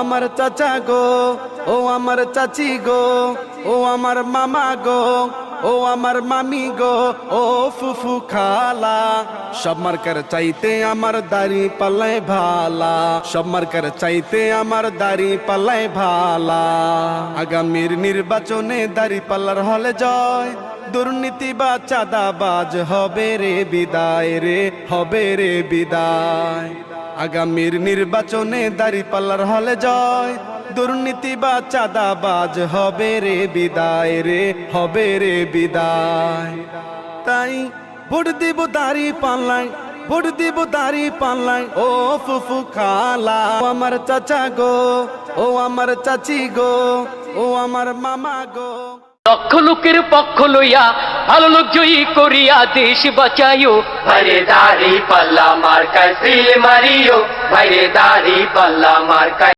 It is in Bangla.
আমার চাচা গো, ও আমার চাচি গো, ও আমার মামা গো, ও আমার মামি গো, ও ফুফু খালা। সব মার্কার চাইতে আমার দাড়ি পাল্লাই ভালা। সব মার্কার চাইতে আমার দাড়ি পাল্লাই ভালা। আগামীর নির্বাচনে দাড়ি পাল্লার হলে জয়, দুর্নীতি বা চাঁদাবাজ হবে রে বিদায় রে, হবে রে বিদায়। আগামীর নির্বাচনে দাড়ি পাল্লার হলে জয়। দুর্নীতি বা চাঁদাবাজ হবে রে বিদায় রে, হবে রে বিদায়। তাই ভোট দিব দাড়ি পাল্লাই ভোট দিব দাড়ি পাল্লাই ও ফুফু খালা, ও আমার চাচা গো, ও আমার চাচি গো, ও আমার মামা গো। লক্ষ লোকের পক্ষ লইয়া ভালো লোক জয়ী করিয়া দেশ বাঁচাইও ভাইরে দাড়ি পাল্লা মার্কায় সিল মারিও ভাইরে দাড়ি পাল্লা মার্কায়